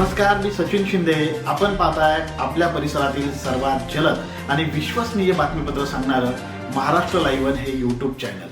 नमस्कार मी सचिन शिंदे. आपण पाहताय आपल्या परिसरातील सर्वात जलद आणि विश्वसनीय बातमीपत्र सांगणारं महाराष्ट्र लाईव्ह हे युट्यूब चॅनल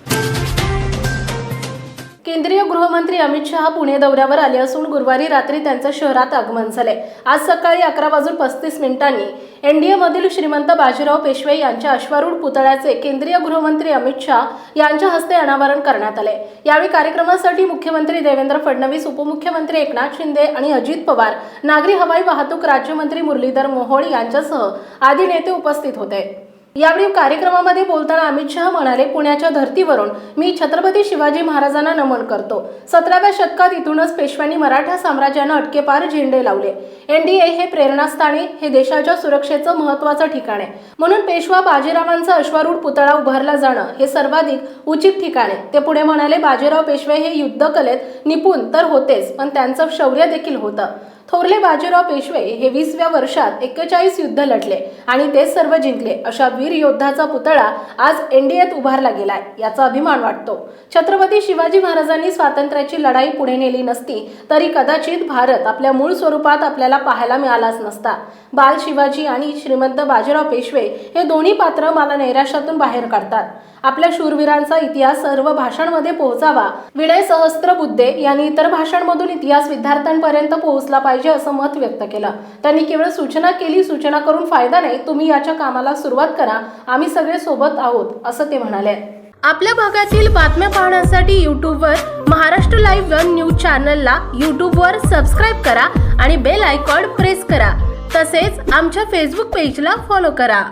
केंद्रीय गृहमंत्री अमित शहा पुणे दौऱ्यावर आले असून गुरुवारी रात्री त्यांचं शहरात आगमन झाले आज सकाळी अकरा वाजून पस्तीस मिनिटांनी एन डी एमधील श्रीमंत बाजीराव पेशवे यांच्या अश्वारूढ पुतळ्याचे केंद्रीय गृहमंत्री अमित शहा यांच्या हस्ते अनावरण करण्यात आले. यावेळी कार्यक्रमासाठी मुख्यमंत्री देवेंद्र फडणवीस उपमुख्यमंत्री एकनाथ शिंदे आणि अजित पवार नागरी हवाई वाहतूक राज्यमंत्री मुरलीधर मोहोळ यांच्यासह आदी नेते उपस्थित होते. यावेळी कार्यक्रमामध्ये बोलताना अमित शहा म्हणाले पुण्याच्या धर्तीवरून मी छत्रपती शिवाजी महाराजांना नमन करतो. सतराव्या शतकात इथूनच पेशव्यांनी मराठा साम्राज्यानं अटकेपार झेंडे लावले. एनडीए हे प्रेरणास्थानी हे देशाच्या सुरक्षेचं महत्वाचं ठिकाण आहे. म्हणून पेशवा बाजीरावांचा अश्वारूढ पुतळा उभारला जाणं हे सर्वाधिक उचित ठिकाण आहे. ते पुढे म्हणाले बाजीराव पेशवे हे युद्धकलेत निपुण तर होतेच पण त्यांचं शौर्य देखील होतं. थोरले बाजीराव पेशवे हे वीसव्या वर्षात एक्केचाळीस युद्ध लढले आणि ते सर्व जिंकले. अशा वीर योद्धाचा पुतळा आज एनडीएत उभारला गेलाय याचा अभिमान वाटतो. छत्रपती शिवाजी महाराजांनी स्वातंत्र्याची लढाई पुढे नेली नसती तरी कदाचित भारत आपल्या मूळ स्वरूपात आपल्याला पाहायला मिळालाच नसता. बाल शिवाजी आणि श्रीमंत बाजीराव पेशवे हे दोन्ही पात्र मला नैराश्यातून बाहेर काढतात. आपल्या शूरवीरांचा इतिहास सर्व भाषांमध्ये पोहोचावा. विनय सहस्त्रबुद्धे यांनी इतर भाषांमधून इतिहास विद्यार्थ्यांपर्यंत पोहोचला पाहिजे असं मत व्यक्त केलं. त्यांनी केवळ सूचना केली सूचना करून फायदा नाही तुम्ही याच्या कामाला सुरुवात करा. आम्ही सगळे सोबत आहोत असं ते म्हणाले. आपल्या भागातील बातम्या पाहण्यासाठी यूट्यूबवर महाराष्ट्र लाईव्ह वन न्यूज चॅनलला यूट्यूबवर सबस्क्राईब करा आणि बेल आयकॉन प्रेस करा. तसेच आमच्या फेसबुक पेजला फॉलो करा.